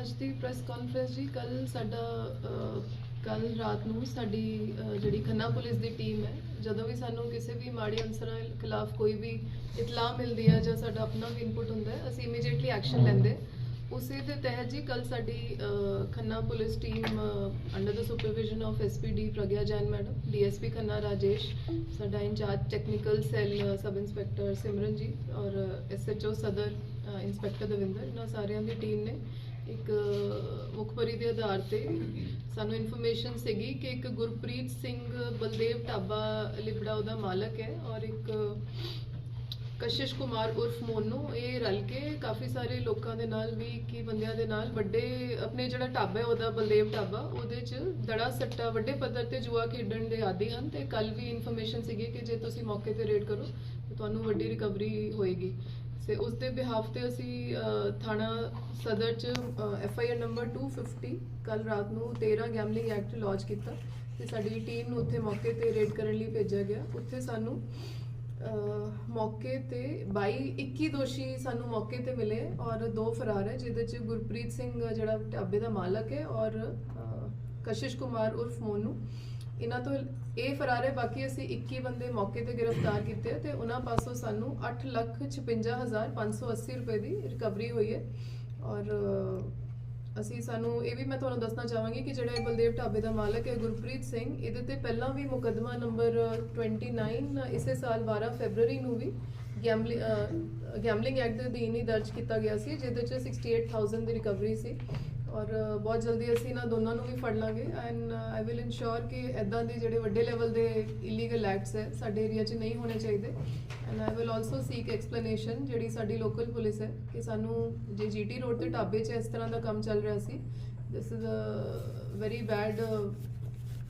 ਅੱਜ ਦੀ press conference ਜੀ ਕੱਲ ਸਾਡਾ ਕੱਲ ਰਾਤ ਨੂੰ ਸਾਡੀ ਜਿਹੜੀ ਖੰਨਾ ਪੁਲਿਸ ਦੀ ਟੀਮ ਹੈ, ਜਦੋਂ ਵੀ ਸਾਨੂੰ ਕਿਸੇ ਵੀ ਮਾੜੇ ਅਨਸਰਾਂ ਖਿਲਾਫ ਕੋਈ ਵੀ ਇਤਲਾਹ ਮਿਲਦੀ ਹੈ ਜਾਂ ਸਾਡਾ ਆਪਣਾ ਵੀ ਇਨਪੁਟ ਹੁੰਦਾ ਹੈ, ਅਸੀਂ ਇਮੀਡੀਏਟਲੀ ਐਕਸ਼ਨ ਲੈਂਦੇ ਉਸੇ ਦੇ ਤਹਿਤ ਜੀ ਕੱਲ ਸਾਡੀ Khanna police team under the supervision of SPD Pragya Jain madam DSP Khanna Rajesh, ਸਾਡਾ incharge technical cell sub inspector Simran ji ਔਰ ਐਸਐਚਓ ਸਦਰ ਇੰਸਪੈਕਟਰ ਦਵਿੰਦਰ, ਇਹਨਾਂ ਸਾਰਿਆਂ ਦੀ ਟੀਮ ਨੇ। ਇੱਕ ਅ, ਮੁਖਬਰੀ ਦੇ ਆਧਾਰ ਤੇ ਸਾਨੂੰ ਇਨਫੋਰਮੇਸ਼ਨ ਸੀਗੀ ਕਿ ਇੱਕ ਗੁਰਪ੍ਰੀਤ ਸਿੰਘ ਬਲਦੇਵ ਢਾਬਾ ਲਿਬੜਾ ਉਹਦਾ ਮਾਲਕ ਹੈ ਔਰ ਇੱਕ ਕਸ਼ਿਸ਼ ਕੁਮਾਰ ਉਰਫ ਮੋਨੂ ਇਹ ਰਲ ਕੇ ਕਾਫੀ ਸਾਰੇ ਲੋਕਾਂ ਦੇ ਨਾਲ ਵੀ ਕੀ ਬੰਦਿਆਂ ਦੇ ਨਾਲ ਵੱਡੇ ਆਪਣੇ ਜਿਹੜਾ ਢਾਬਾ ਹੈ ਉਹਦਾ ਬਲਦੇਵ ਢਾਬਾ ਉਹਦੇ ਚ ਦੜਾ ਸੱਟਾ ਵੱਡੇ ਪੱਧਰ ਤੇ ਜੂਆ ਖੇਡਣ ਦੇ ਆਦੀ ਹਨ ਤੇ ਕੱਲ ਵੀ ਇਨਫੋਰਮੇਸ਼ਨ ਸੀਗੀ ਕਿ ਜੇ ਤੁਸੀਂ ਮੌਕੇ ਤੇ ਰੇਡ ਕਰੋ ਤੁਹਾਨੂੰ ਵੱਡੀ ਰਿਕਵਰੀ ਹੋਏਗੀ। ਤੇ ਉਸ ਦੇ ਬਿਹਾਫ ਤੇ ਅਸੀਂ ਥਾਣਾ ਸਦਰ ਚ ਐਫ ਆਈ ਆਰ ਨੰਬਰ 250 ਕੱਲ ਰਾਤ ਨੂੰ 13 ਗੈਮਲਿੰਗ ਐਕਟ ਲੌਂਚ ਕੀਤਾ ਤੇ ਸਾਡੀ ਟੀਮ ਨੂੰ ਉੱਥੇ ਮੌਕੇ ਤੇ ਰੇਡ ਕਰਨ ਲਈ ਭੇਜਿਆ ਗਿਆ। ਉੱਥੇ ਸਾਨੂੰ ਮੌਕੇ ਤੇ 22 21 ਦੋਸ਼ੀ ਸਾਨੂੰ ਮੌਕੇ ਤੇ ਮਿਲੇ ਔਰ ਦੋ ਫਰਾਰ ਹੈ, ਜਿਹਦੇ ਚ ਗੁਰਪ੍ਰੀਤ ਸਿੰਘ ਜਿਹੜਾ ਢਾਬੇ ਦਾ ਮਾਲਕ ਹੈ ਔਰ ਕਸ਼ਿਸ਼ ਕੁਮਾਰ ਉਰਫ ਮੋਨੂ ਇਹਨਾਂ ਤੋਂ ਇਹ ਫਰਾਰ ਹੈ, ਬਾਕੀ ਅਸੀਂ 21 ਬੰਦੇ ਮੌਕੇ ਤੇ ਗ੍ਰਿਫਤਾਰ ਕੀਤੇ ਆ ਤੇ ਉਹਨਾਂ ਪਾਸੋਂ ਸਾਨੂੰ 856580 ਰੁਪਏ ਦੀ ਰਿਕਵਰੀ ਹੋਈ ਹੈ। ਔਰ ਅਸੀਂ ਸਾਨੂੰ ਇਹ ਵੀ ਮੈਂ ਤੁਹਾਨੂੰ ਦੱਸਣਾ ਚਾਹਾਂਗੀ ਕਿ ਜਿਹੜਾ ਇਹ ਬਲਦੇਵ ਢਾਬੇ ਦਾ ਮਾਲਕ ਹੈ, ਗੁਰਪ੍ਰੀਤ ਸਿੰਘ, ਇਹਦੇ ਤੇ ਪਹਿਲਾਂ ਵੀ ਮੁਕੱਦਮਾ ਨੰਬਰ 29 ਇਸੇ ਸਾਲ 12 ਫੈਬਰੂਰੀ ਨੂੰ ਵੀ ਗੈਮਲਿੰਗ ਐਕਟ ਦੇ ਅਧੀਨ ਹੀ ਦਰਜ ਕੀਤਾ ਗਿਆ ਸੀ, ਜਿਹਦੇ ਚ 68000 ਦੀ ਰਿਕਵਰੀ ਸੀ। ਔਰ ਬਹੁਤ ਜਲਦੀ ਅਸੀਂ ਇਹਨਾਂ ਦੋਨਾਂ ਨੂੰ ਵੀ ਫੜ ਲਾਂਗੇ। ਐਂਡ ਆਈ ਵਿਲ ਇਨਸ਼ੋਰ ਕਿ ਐਦਾਂ ਦੇ ਜਿਹੜੇ ਵੱਡੇ ਲੈਵਲ ਦੇ ਇਲੀਗਲ ਐਕਟਸ ਹੈ, ਸਾਡੇ ਏਰੀਆ 'ਚ ਨਹੀਂ ਹੋਣੇ ਚਾਹੀਦੇ। And I will also seek explanation ਜਿਹੜੀ ਸਾਡੀ ਲੋਕਲ ਪੁਲਿਸ ਹੈ ਕਿ ਸਾਨੂੰ ਜੇ ਜੀਟੀ ਰੋਡ ਤੇ ਢਾਬੇ 'ਚ ਇਸ ਤਰ੍ਹਾਂ ਦਾ ਕੰਮ ਚੱਲ ਰਿਹਾ ਸੀ this is a very bad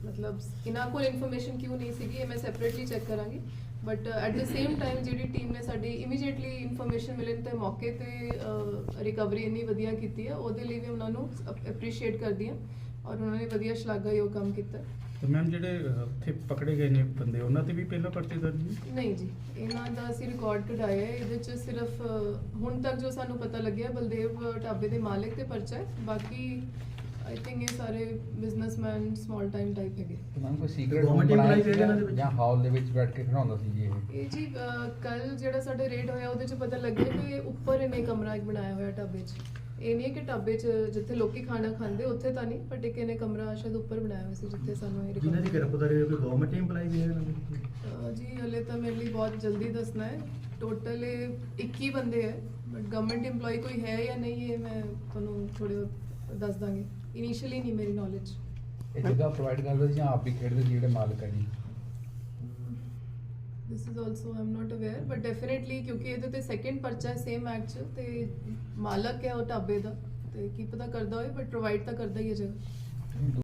ਮਤਲਬ ਇਹਨਾਂ ਕੋਲ ਇਨਫੋਰਮੇਸ਼ਨ ਕਿਉਂ ਨਹੀਂ ਸੀਗੀ, ਇਹ ਮੈਂ ਸੈਪਰੇਟਲੀ ਚੈੱਕ ਕਰਾਂਗੀ। But at the same time ਜਿਹੜੀ ਟੀਮ ਨੇ ਸਾਡੀ ਇਮੀਡੀਏਟਲੀ ਇਨਫੋਰਮੇਸ਼ਨ ਮਿਲਣ ਤੇ ਮੌਕੇ ਤੇ ਰਿਕਵਰੀ ਇੰਨੀ ਵਧੀਆ ਕੀਤੀ ਹੈ ਉਹਦੇ ਲਈ ਵੀ ਉਹਨਾਂ ਨੂੰ ਐਪਰੀਸ਼ੀਏਟ ਕਰਦੀ ਹਾਂ ਔਰ ਉਹਨਾਂ ਨੇ ਵਧੀਆ ਸ਼ਲਾਘਾਯੋਗ ਕੰਮ ਕੀਤਾ। ਤੇ ਮੈਮ ਜਿਹੜੇ ਉੱਥੇ ਪਕੜੇ ਗਏ ਨੇ ਬੰਦੇ ਉਹਨਾਂ ਤੇ ਵੀ ਪਹਿਲਾਂ ਪਰਚੇ ਦਰਜ ਨੇ? ਨਹੀਂ ਜੀ ਇਹਨਾਂ ਦਾ ਅਸੀਂ ਰਿਕਾਰਡ ਕਢਾਇਆ ਹੈ ਇਹਦੇ ਚ ਸਿਰਫ ਹੁਣ ਤੱਕ ਜੋ ਸਾਨੂੰ ਪਤਾ ਲੱਗਿਆ ਬਲਦੇਵ ਢਾਬੇ ਦੇ ਮਾਲਕ ਤੇ ਪਰਚਾ ਹੈ ਬਾਕੀ ਆਈ ਥਿੰਕ ਇਹ ਸਾਰੇ ਬਿਜ਼ਨਸਮੈਨ ਸਮਾਲ ਟਾਈਮ ਟਾਈਪ ਹੈਗੇ ਮੈਮ ਕੋਈ ਸੀਕ੍ਰੀਟ Government employees ਹੈਗੇ ਇਹਨਾਂ ਦੇ ਵਿੱਚ? ਜਾਂ ਹਾਲ ਦੇ ਵਿੱਚ ਬੈਠ ਕੇ ਖੜਾਉਂਦਾ ਸੀ ਜੀ ਇਹ ਇਹ ਜੀ ਕੱਲ ਜਿਹੜਾ ਸਾਡੇ ਰੇਡ ਹੋਇਆ ਉਹਦੇ ਚ ਪਤਾ ਲੱਗਿਆ ਕਿ ਇਹ ਉੱਪਰ ਇਹਨੇ ਕਮਰਾ ਇੱਕ ਬਣਾਇਆ ਹੋਇਆ ਢਾਬੇ 'ਚ ਇਹ ਨਹੀਂ ਹੈ ਕਿ ਢਾਬੇ 'ਚ ਜਿੱਥੇ ਲੋਕੀ ਖਾਣਾ ਖਾਂਦੇ ਉੱਥੇ ਤਾਂ ਨਹੀਂ ਪਰ ਇੱਕ ਇਹਨੇ ਕਮਰਾ ਸ਼ਾਇਦ ਉੱਪਰ ਬਣਾਇਆ ਹੋਇਆ ਸੀ ਜਿੱਥੇ ਸਾਨੂੰ ਇਹ ਜਿਨ੍ਹਾਂ ਦੀ ਗ੍ਰਿਫਤਾਰੀ ਹੋਈ ਕੋਈ ਗਵਰਨਮੈਂਟ EMPLOYE ਵੀ ਹੈ ਇਹਨਾਂ ਦੇ ਵਿੱਚ? ਅਹ ਜੀ ਹਲੇ ਤਾਂ ਮੇਰੇ ਲਈ ਬਹੁਤ ਜਲਦੀ ਦੱਸਣਾ ਹੈ ਟੋਟਲ ਇਹ 21 ਬੰਦੇ ਹੈ ਬਟ ਗਵਰਨਮੈਂਟ EMPLOYE ਕੋਈ ਹੈ ਜਾਂ ਨਹੀਂ ਇਹ ਮੈਂ ਤੁਹਾਨੂੰ ਥੋੜੇ ਦੱਸ ਦਾਂਗੀ। ਇਨੀਸ਼ੀਅਲੀ ਨਹੀਂ ਮੇਰੀ ਨੌਲੇਜ ਇਹ ਜਗ੍ਹਾ ਪ੍ਰੋਵਾਈਡ ਕਰਦੇ ਸੀ ਜਾਂ ਆਪ ਵੀ ਖੇਡਦੇ ਸੀ ਜਿਹੜੇ ਮਾਲਕ ਹੈ ਜੀ। This is also I'm not aware but definitely ਕਿਉਂਕਿ ਇਹਦੇ ਤੇ ਸੈਕੰਡ ਪਰਚਾ ਹੈ ਸੇਮ ਐਕਟ 'ਚ ਤੇ ਮਾਲਕ ਹੈ ਉਹ ਢਾਬੇ ਦਾ ਤੇ ਕੀ ਪਤਾ ਕਰਦਾ ਹੋਏ ਬਟ ਪ੍ਰੋਵਾਈਡ ਤਾਂ ਕਰਦਾ ਹੀ ਹੈ ਜਗ੍ਹਾ।